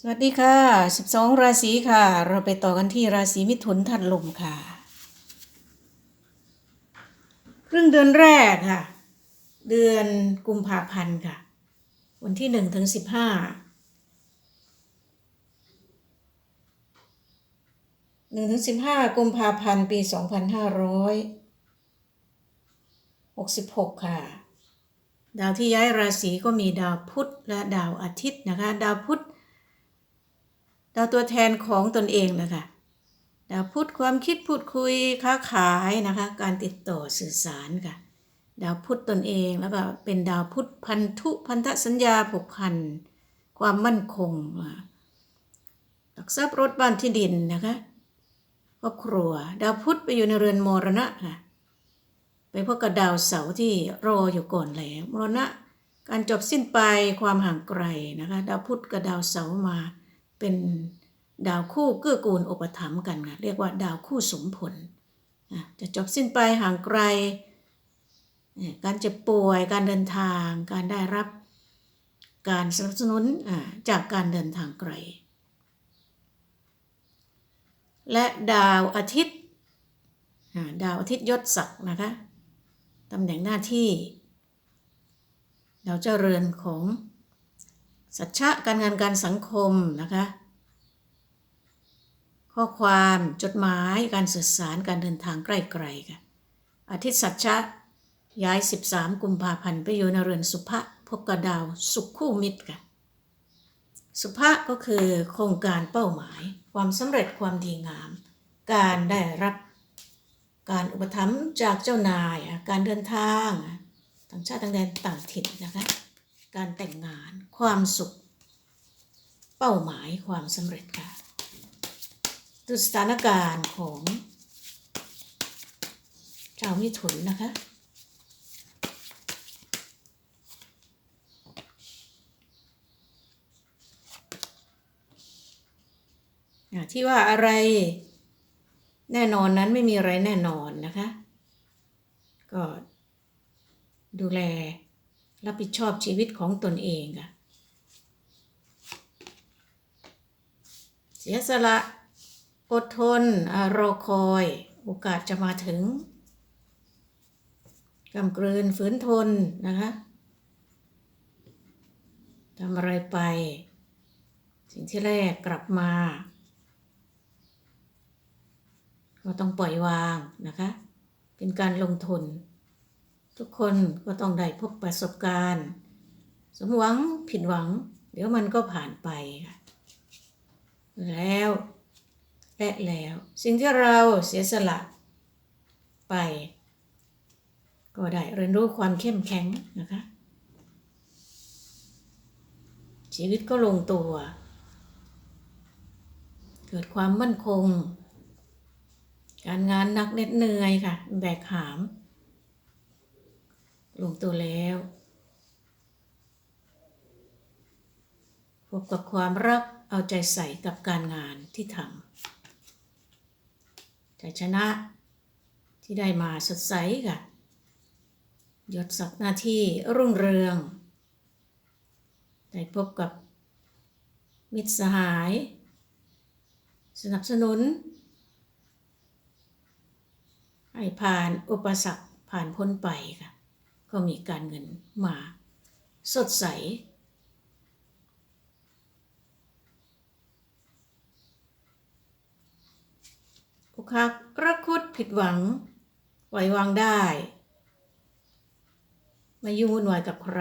สวัสดีค่ะ 12 ราศีค่ะ เราไปต่อกันที่ราศีมิถุนทันลมค่ะ ครึ่งเดือนแรกค่ะ เดือนกุมภาพันธ์ค่ะ วันที่ 1 ถึง 15 1ถึง15กุมภาพันธ์ปี2566ค่ะ ดาวที่ย้ายราศีก็มีดาวพุธและดาวอาทิตย์นะคะ ดาวพุธ ดาวตัวแทนของตนเองนะคะดาวพุธความคิดพูดคุยค้าขายนะคะ การติดต่อสื่อสารค่ะดาวพุธตนเองแล้วก็เป็นดาวพุธพันธุพันธสัญญาผูกพันความมั่นคงหลักทรัพย์รถบ้านที่ดินนะคะครอบครัว ดาวพุธไปอยู่ในเรือนมรณะค่ะไปพบกับดาวเสาร์ที่รออยู่ก่อนแล้วมรณะการจบสิ้นไปความห่างไกลนะคะ ดาวพุธกับดาวเสาร์มา เป็นดาวคู่เกื้อกูลอุปถัมภ์กันค่ะเรียกว่าดาวคู่สมผล จะจบสิ้นไปห่างไกล การเจ็บป่วยการเดินทาง การได้รับการสนับสนุนจากการเดินทางไกล และดาวอาทิตย์ดาวอาทิตย์ยศศักดิ์นะคะตำแหน่งหน้าที่ ดาวเจ้าเรือนของ สัจฉะการงานการสังคมนะคะ ข้อความจดหมายการสื่อสารการเดินทางใกล้ๆค่ะอาทิตย์สัจฉะย้าย 13 กุมภาพันธ์ไปอยู่ในเรือนสุภะพบกับดาวสุขคู่มิตรค่ะสุภะก็คือโครงการเป้าหมาย ความสำเร็จความดีงาม การได้รับการอุปถัมภ์จากเจ้านาย การเดินทางต่างชาติต่างแดนต่างถิ่นนะคะ การแต่งงาน ความสุข เป้าหมายความสำเร็จค่ะดูสถานการณ์ของชาวมิถุนนะคะที่ว่าอะไรแน่นอนนั้นไม่มีอะไรแน่นอนนะคะ ก็ดูแล รับผิดชอบชีวิตของตนเองค่ะ เสียสละ อดทนอรอคอย โอกาสจะมาถึงกำกลืนฝืนทนนะคะทำอะไรไป สิ่งที่แรกกลับมา ก็ต้องปล่อยวางนะคะ เป็นการลงทุน ทุกคนก็ต้องได้พบประสบการณ์ สมหวังผิดหวัง เดี๋ยวมันก็ผ่านไป แล้วและแล้ว สิ่งที่เราเสียสละไป ก็ได้เรียนรู้ความเข้มแข็งนะคะ ชีวิตก็ลงตัว เกิดความมั่นคง การงานนักเน็ดเหนื่อยค่ะ แบกหาม ลงตัวแล้ว พบกับความรักเอาใจใส่กับการงานที่ทำใจชนะที่ได้มาสดใสค่ะยศศักดิ์หน้าที่รุ่งเรือง ได้พบกับมิตรสหาย สนับสนุน ให้ผ่านอุปสรรคผ่านพ้นไปค่ะ ก็มีการเงินมา สดใสอกหักรักคุดผิดหวังปล่อยวางได้ ไม่ยุ่งวุ่นวายกับใคร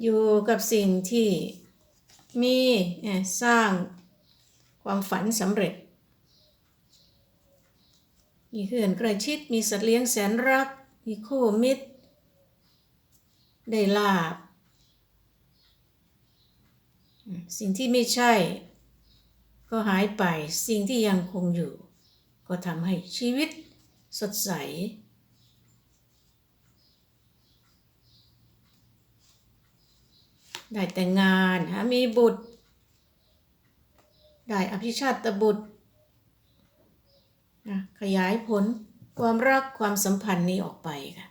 อยู่กับสิ่งที่มีสร้างความฝันสำเร็จ มีเพื่อนใกล้ชิดมีสัตว์เลี้ยงแสนรัก มีคู่มิตร ได้ลาบ สิ่งที่ไม่ใช่ ก็หายไปสิ่งที่ยังคงอยู่ ก็ทำให้ชีวิตสดใสได้แต่งงานหามีบุตร ได้อภิชาตบุตร นะขยายผลความรักความสัมพันธ์นี้ออกไปค่ะ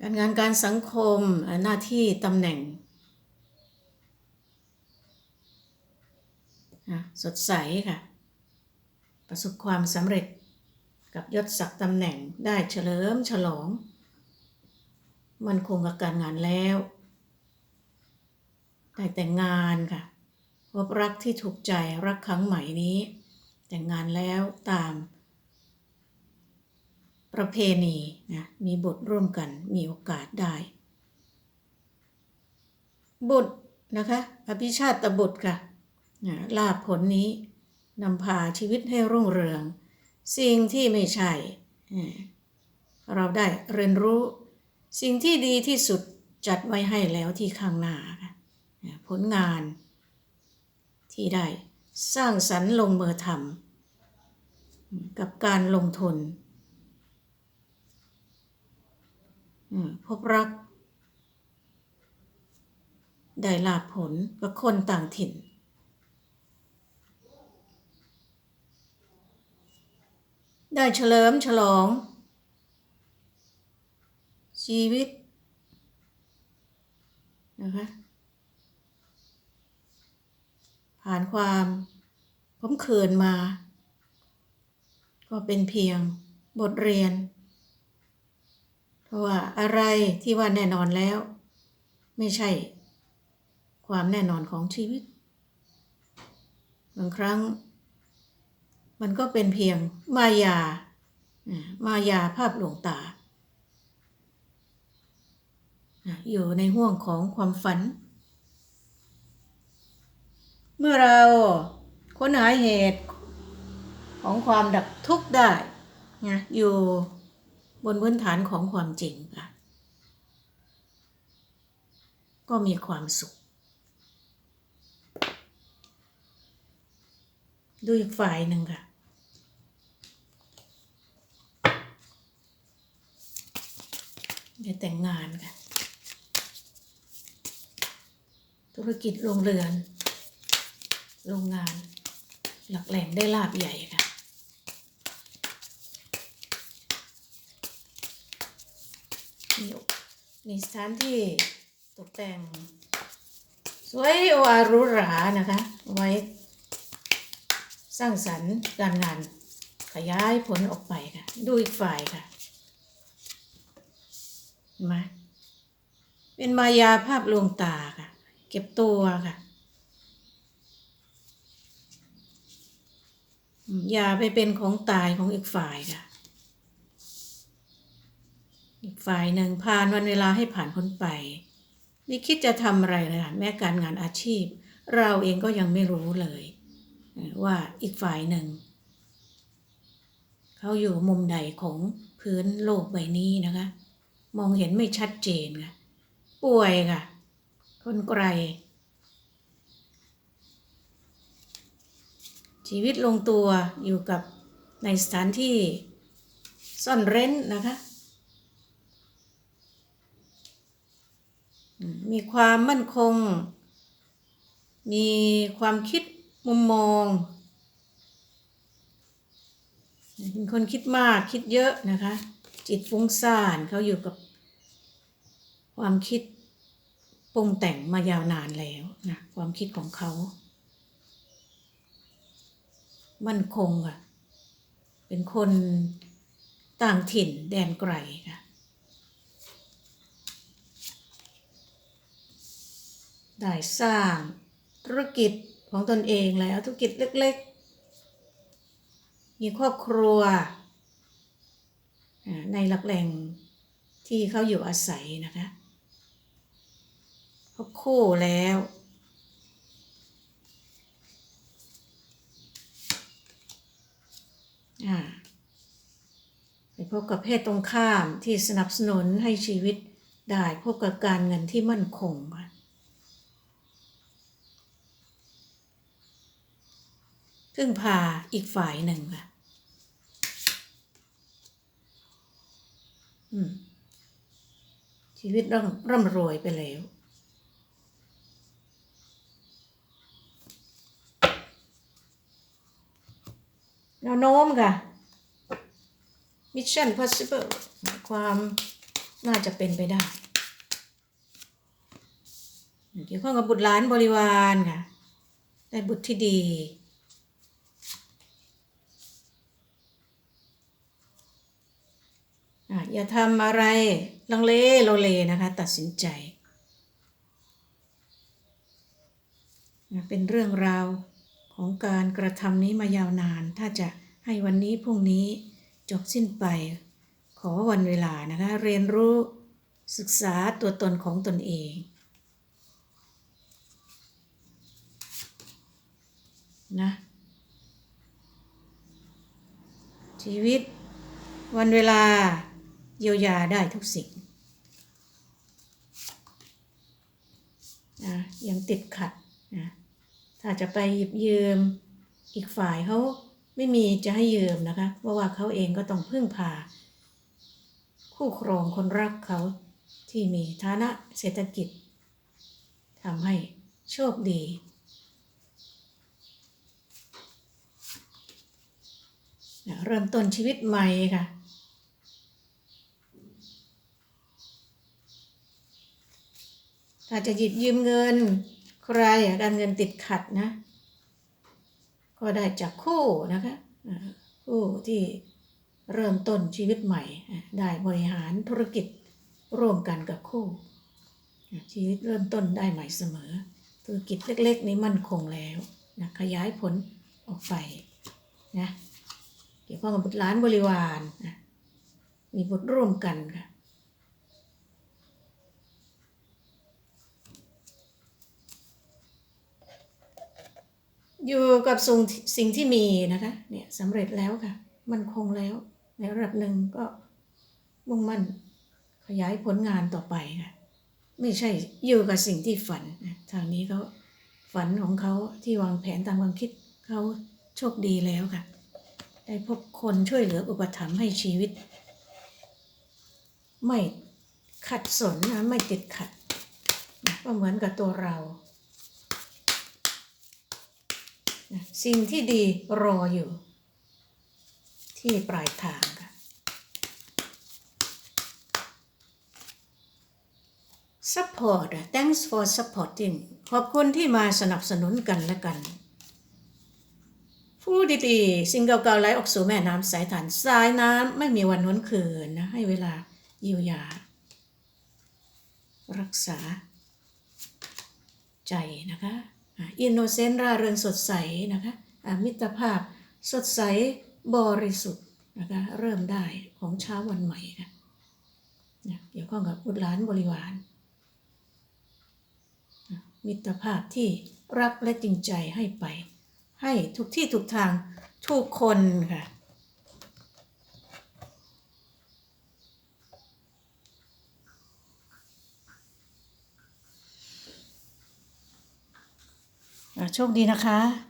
การงานการสังคมหน้าที่ตำแหน่งสดใสค่ะ ประสบความสำเร็จกับยศศักดิ์ตำแหน่งได้เฉลิมฉลอง มันคงกับการงานแล้ว ได้แต่งงานค่ะ พบรักที่ถูกใจรักครั้งใหม่นี้ แต่งงานแล้วตาม ประเพณีนะมีบุตรร่วมกันมีโอกาสได้ บุตรนะคะอภิชาติบุตรค่ะนะลาภผลนี้นำพาชีวิตให้รุ่งเรือง สิ่งที่ไม่ใช่ เราได้เรียนรู้สิ่งที่ดีที่สุดจัดไว้ให้แล้วที่ข้างหน้าผลงาน ที่ได้สร้างสรรค์ลงมือทำกับการลงทุนพบรัก ได้ลาภผลกับคนต่างถิ่น ได้เฉลิมฉลอง ชีวิตนะคะ ผ่านความขมขื่นมา ก็เป็นเพียงบทเรียน เพราะว่าอะไรที่ว่าแน่นอนแล้ว ไม่ใช่ ความแน่นอนของชีวิต บางครั้ง มันก็เป็นเพียงมายา มายาภาพหลวงตา อยู่ในห่วงของความฝัน เมื่อเราค้นหาเหตุของความดับทุกข์ได้นะอยู่บนพื้นฐานของความจริงค่ะก็มีความสุข ดูอีกฝ่ายหนึ่งค่ะได้แต่งงานค่ะ ธุรกิจโรงเรือน โรงงาน หลักแหล่งได้ลาบใหญ่ค่ะมีมีสถานที่ตกแต่ง สวยโออารูหรานะคะ ไว้ สร้างสรรค์การงาน ขยายผลออกไปค่ะ ดูอีกฝ่ายค่ะเห็นไหมเป็นมายาภาพลวงตาค่ะ เก็บตัวค่ะ อย่าไปเป็นของตายของอีกฝ่ายค่ะ อีกฝ่ายหนึ่งผ่านวันเวลาให้ผ่านพ้นไป ไม่คิดจะทำอะไรเลยค่ะแม้การงานอาชีพ เราเองก็ยังไม่รู้เลย ว่าอีกฝ่ายหนึ่ง เขาอยู่มุมใดของพื้นโลกใบนี้นะคะ มองเห็นไม่ชัดเจนค่ะ ป่วยค่ะ คนไกล ชีวิตลงตัวอยู่กับในสถานที่ซ่อนเร้นนะคะ มีความมั่นคง มีความคิดมุมมองเป็นคนคิดมากคิดเยอะนะคะ จิตฟุ้งซ่านเขาอยู่กับความคิดปรุงแต่งมายาวนานแล้วนะความคิดของเขา มั่นคงค่ะ เป็นคนต่างถิ่นแดนไกลค่ะ ได้สร้างธุรกิจของตนเองแล้วธุรกิจเล็กๆ มีครอบครัว ในหลักแหล่งที่เขาอยู่อาศัยนะคะพบคู่แล้วอ่า ไปพบกับเพศตรงข้ามที่สนับสนุนให้ชีวิตได้พบกับการเงินที่มั่นคงค่ะพึ่งพาอีกฝ่ายหนึ่งค่ะชีวิตร่ำร่ำรวยไปแล้ว วโน้มค่ะ Mission Possible ความน่าจะเป็นไปได้เกี่ยวข้องกับบุตรหลานบริวารค่ะ ได้บุตรที่ดีอย่าทำอะไรลังเลโลเลนะคะ ตัดสินใจ เป็นเรื่องราวของการกระทำนี้มายาวนานถ้าจะ ให้วันนี้พรุ่งนี้จบสิ้นไป ขอวันเวลานะคะเรียนรู้ศึกษาตัวตนของตนเองนะชีวิต วันเวลาเยียวยาได้ทุกสิ่งนะยังติดขัดนะถ้าจะไปหยิบยืมอีกฝ่ายเขา ไม่มีจะให้ยืมนะคะ เพราะว่าเขาเองก็ต้องพึ่งพา คู่ครองคนรักเขาที่มีฐานะเศรษฐกิจทำให้โชคดี เริ่มต้นชีวิตใหม่ค่ะ ถ้าจะหยิบยืมเงิน ใครการเงินติดขัดนะ ก็ได้จากคู่นะคะคู่ที่เริ่มต้นชีวิตใหม่ ได้บริหารธุรกิจร่วมกันกับคู่ ชีวิตเริ่มต้นได้ใหม่เสมอ ธุรกิจเล็กๆ นี้มั่นคงแล้วนะขยายผลออกไปนะเกี่ยวข้องกับบุตรหลานบริวารนะมีบุตรร่วมกันค่ะ อยู่กับสิ่งสิ่งที่มีนะคะเนี่ยสำเร็จแล้วค่ะ มันคงแล้วในระดับหนึ่งก็มุ่งมั่นขยายผลงานต่อไปค่ะไม่ใช่อยู่กับสิ่งที่ฝันทางนี้เขาฝันของเขาที่วางแผนตามความคิดเขาโชคดีแล้วค่ะ ได้พบคนช่วยเหลืออุปถัมภ์ให้ชีวิต ไม่ขัดสนนะไม่ติดขัดก็เหมือนกับตัวเรานะ สิ่งที่ดีรออยู่ ที่ปลายทางค่ะ support thanks for supporting ขอบคุณที่มาสนับสนุนกันและกันผู้ดีๆสิ่งเก่าๆไหลออกสู่แม่น้ำสายฐานสายน้ำไม่มีวันหวนคืนนะ ให้เวลาเยียวยา รักษา ใจนะคะ อินโนเซนต์ร่าเริงสดใสนะคะะมิตรภาพสดใสบริสุทธิ์นะคะเริ่มได้ของเช้าวันใหม่ค่ะเกี่ยวข้องกับบุตรหลานบริวาร มิตรภาพที่รักและจริงใจให้ไป ให้ทุกที่ทุกทางทุกคนค่ะ โชคดีนะคะ